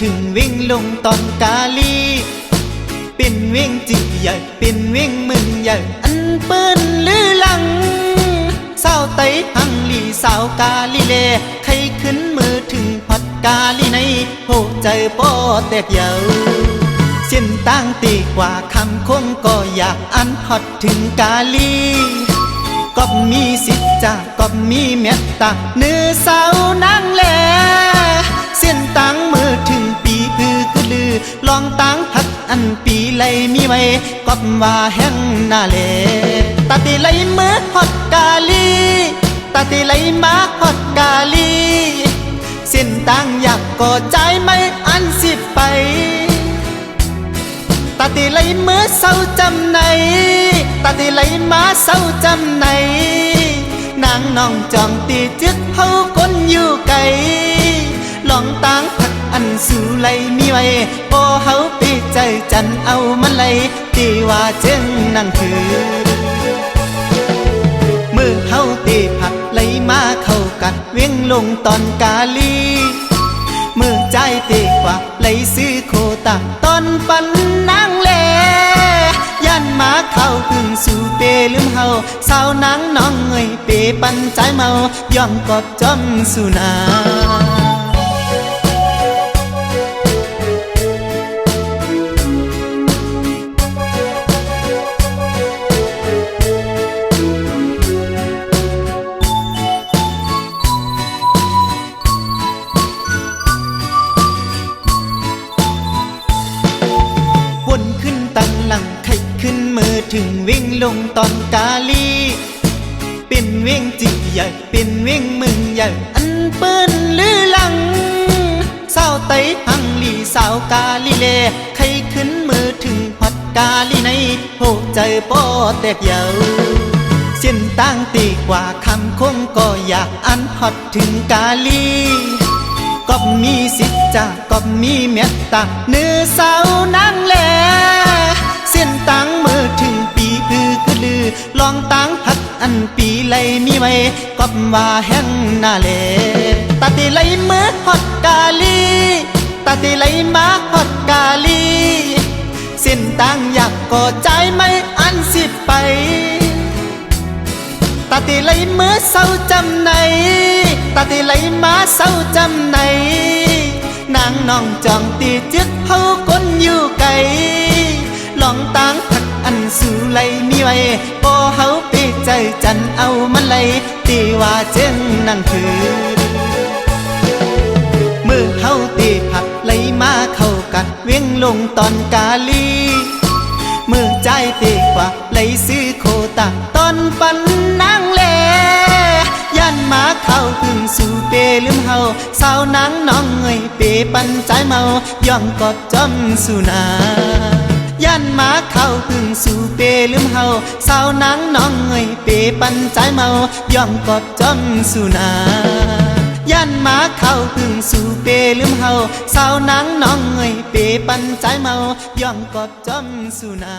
ถึงวิ่งลงตอมกาลีเป็นเวงจิใหญ่เป็นเวงมึงใหญ่อันเปิ้นลือหลังสาวไตหังลีสาวกาลีเลใครขึ้นมือถึงพัดกาลีในโหใจป้อแตกเยาเส้นตั้งตีกว่าคำคงก็อยากอันฮอดถึงกาลีก็มีสิทธิ์จะก็มีเมตตาเนื้อสาวนางแลเลองตังพักอันปีไลมีไว้ก็ว่าแห้งนาแลตาติไลเมือฮอดกาลีตาติไลมาฮอดกาลีเส้นตังอยากก็ใจไม่อันสิไปตาตีไลเมื่อเศร้าจำในตาตีไลมาเศร้าจำในนางน้องจองตีจึกเฮาคน อันสู่ไหลมีไว้โอเฮาปีใจจันเอามันไลตีว่าเจึงนั่งคือมือเฮาตีผัดไหลมาเข้ากันเวียงลงตอนกาลีมือใจเตกว่าไหลซื้อโคตาตอนปันนางแลยันมาเข้าพึ่งสู่เปลืมเฮาสาวนางน้องเงยเปปันใจเมาย่อมกอบจอมสุนา ถึงวิ่งลงตอนกาลีเป็นเวงจิใหญ่เป็นเวงมึงใหญ่อันเปิ้นลือหลังสาวไตหังลีสาวกาลีเลใครขึ้นมือถึงพัดกาลีในโหใจป้อแตกเยาเส้นตั้งตีกว่าคำคงก็อยากอันฮอดถึงกาลีก็มีสิทธิ์จะก็มีเมตตาเนื้อสาวนางแลเส้นตั้งมือถึง ปีคือคือลือลองตังพักอันปีไลมีไว้ก็ว่าแห้งนาแลตาติไลเมื่อฮอดกาลีตาติไลมาฮอดกาลีเส้นตังอยากก็ใจไม่อันสิไปตาตีไลเมื่อเศร้าจำในตาตีไลมาเศร้าจำในนางน้องจองตีจึกเฮาคนอยู่ไกลลองตางพัก อันสู่ไหลมีไว้พอเฮาปีใจจันเอามันไหลตีว่าเจ้งนั่งคือมือเฮาตีผักไหลมาเข้ากันเวียงลงตอนกาลีมือใจเตกว่าไหลซื้อโคตาตอนปันนางแลยันมาเข้าพึ่งสู่เปลืมเฮาสาวนางน้องเงยเปปันใจเมาย่อมกอดจอมสุนา ยันมาเข้าพึ่งสู่เปลืมเฮาสาวนางน้องเงยเปปันใจเมาย่อมกอดจอมสุนายันมาเข้าพึ่งสู่เปลืมเฮาสาวนางน้องเงยเปปันใจเมาย่อมกอดจอมสุนา